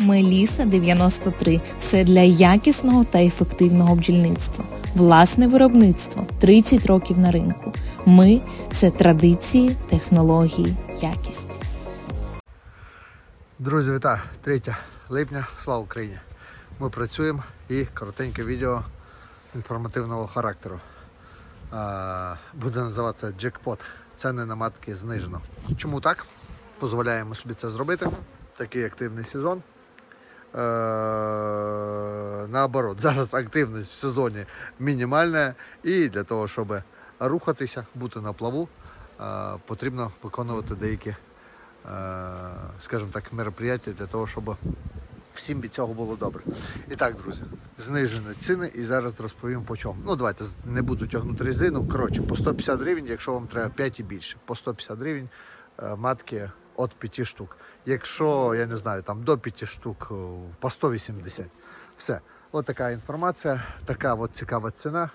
Меліса 93 все для якісного та ефективного бджільництва. Власне виробництво 30 років на ринку. Ми це традиції, технології, якість. Друзі, вітаю! 3 липня, слава Україні! Ми працюємо і коротеньке відео інформативного характеру. Буде називатися джекпот. Ціни на матки знижено. Чому так? Дозволяємо собі це зробити. Такий активний сезон. Е, наоборот, зараз активність в сезоні мінімальна, і для того, щоб рухатися, бути на плаву, е, потрібно виконувати деякі, е, скажімо так, мероприятия для того, щоб всім від цього було добре. І так, друзі, знижені ціни і зараз розповім по чому. Ну, давайте не буду тягнути резину. Коротше, по 150 гривень, якщо вам треба 5 і більше. По 150 гривень матки від 5 штук. Якщо, я не знаю, там до 5 штук е, по 180. Все. От така інформація, така от цікава ціна.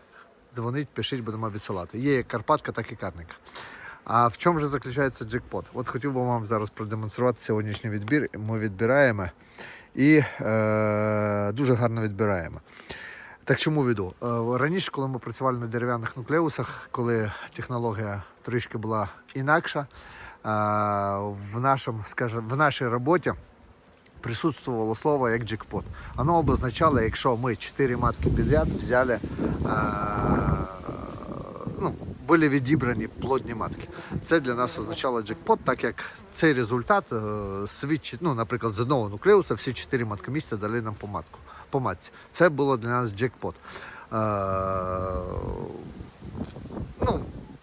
Дзвоніть, пишіть, будемо відсилати. Є як Карпатка, так і Карника. А в чому же заключається джекпот? От хотів би вам зараз продемонструвати сьогоднішній відбір. Ми відбираємо і е, дуже гарно відбираємо. Так чому веду? Е, Раніше, коли ми працювали на дерев'яних нуклеусах, коли технологія трішки була інакша, в, нашому, скажімо, в нашій роботі присутствувало слово як джекпот. Воно обозначало, якщо ми 4 матки підряд взяли, е, ну, були відібрані плодні матки. Це для нас означало джекпот, так як цей результат е, свідчить, ну, наприклад, з одного нуклеуса всі 4 маткомісця дали нам по, матку, по матці. Це було для нас джекпот.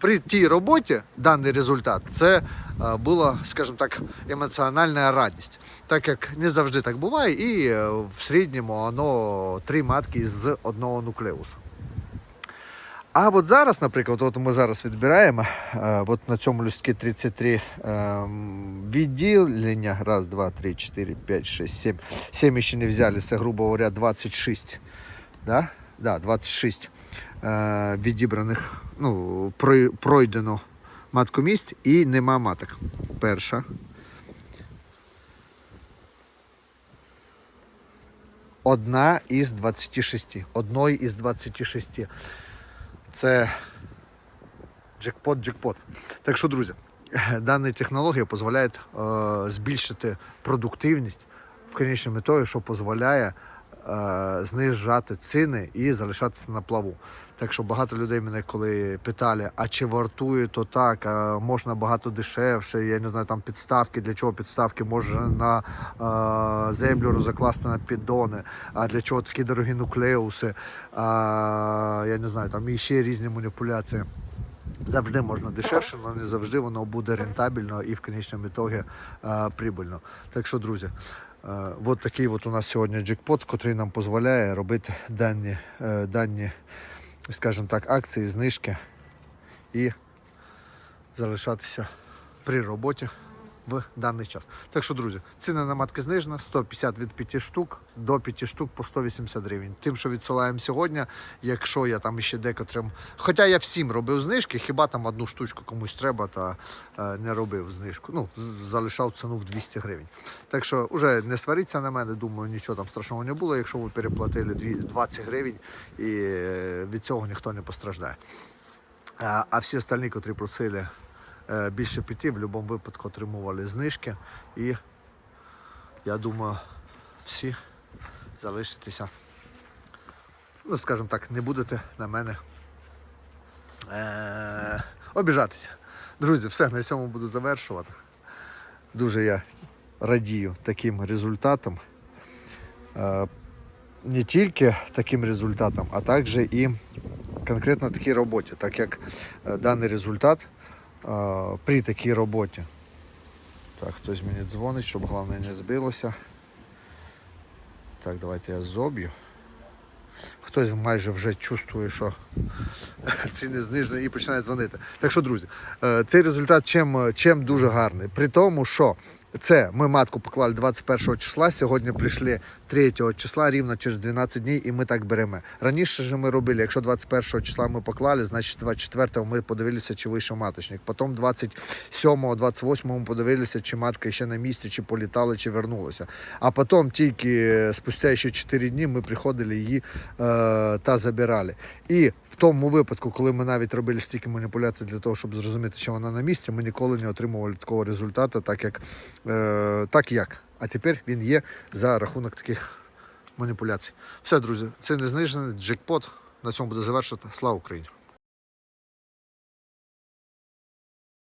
При тій роботі даний результат це е, була, скажімо так, емоціональна радість. Так як не завжди так буває, і е, в середньому воно три матки з одного нуклеусу. А от зараз, наприклад, от ми зараз відбираємо е, от на цьому листки 33 ем, відділення. Раз, два, три, чотири, п'ять, шість, сім. Сім ще не взяли, це, грубо говоря, 26. Да? Да, 26 е, відібраних, ну, прой- пройдено маткомість і нема маток. Перша. Одна із 26. Одної із 26. Це джекпот, джекпот. Так що, друзі, дана технологія дозволяє е, збільшити продуктивність в конечному метою, що дозволяє е, знижати ціни і залишатися на плаву. Так що багато людей мене коли питали, а чи вартує то так, а можна багато дешевше, я не знаю, там підставки, для чого підставки можна на е, землю закласти на піддони, а для чого такі дорогі нуклеуси, а, я не знаю, там і ще різні маніпуляції. Завжди можна дешевше, але не завжди воно буде рентабельно і в конечному ітогі е, прибильно. Так що, друзі, е, от такий от у нас сьогодні джекпот, який нам дозволяє робити дані, е, дані, скажімо так, акції, знижки і залишатися при роботі в даний час. Так що, друзі, ціна на матки знижена 150 від 5 штук до 5 штук по 180 гривень. Тим, що відсилаємо сьогодні, якщо я там ще декотрим. Хоча я всім робив знижки, хіба там одну штучку комусь треба, та е, не робив знижку. Ну, залишав ціну в 200 гривень. Так що вже не сваріться на мене, думаю, нічого там страшного не було, якщо ви переплатили 20 гривень і е, від цього ніхто не постраждає. А, всі остальні, котрі просили більше піти, в будь-якому випадку отримували знижки. І я думаю, всі залишитеся. Ну, скажімо так, не будете на мене е- обіжатися. Друзі, все, на цьому буду завершувати. Дуже я радію таким результатам. Е, не тільки таким результатам, а також і конкретно такій роботі, так як е, даний результат е, при такій роботі. Так, хтось мені дзвонить, щоб головне не збилося. Так, давайте я зоб'ю. Хтось майже вже чувствує, що ціни знижені і починає дзвонити. Так що, друзі, е, цей результат чим, чим дуже гарний. При тому, що Це ми матку поклали 21 числа. Сьогодні прийшли 3 числа, рівно через 12 днів, і ми так беремо. Раніше ж ми робили, якщо 21 числа ми поклали, значить 24 ми подивилися, чи вийшов маточник. Потім 27 28 ми подивилися, чи матка ще на місці, чи політала, чи вернулася. А потім тільки спустя ще 4 дні ми приходили її е, та забирали. І тому випадку, коли ми навіть робили стільки маніпуляцій для того, щоб зрозуміти, що вона на місці, ми ніколи не отримували такого результату, так як, е, так як. А тепер він є за рахунок таких маніпуляцій. Все, друзі, це не знижений джекпот. На цьому буде завершити. Слава Україні!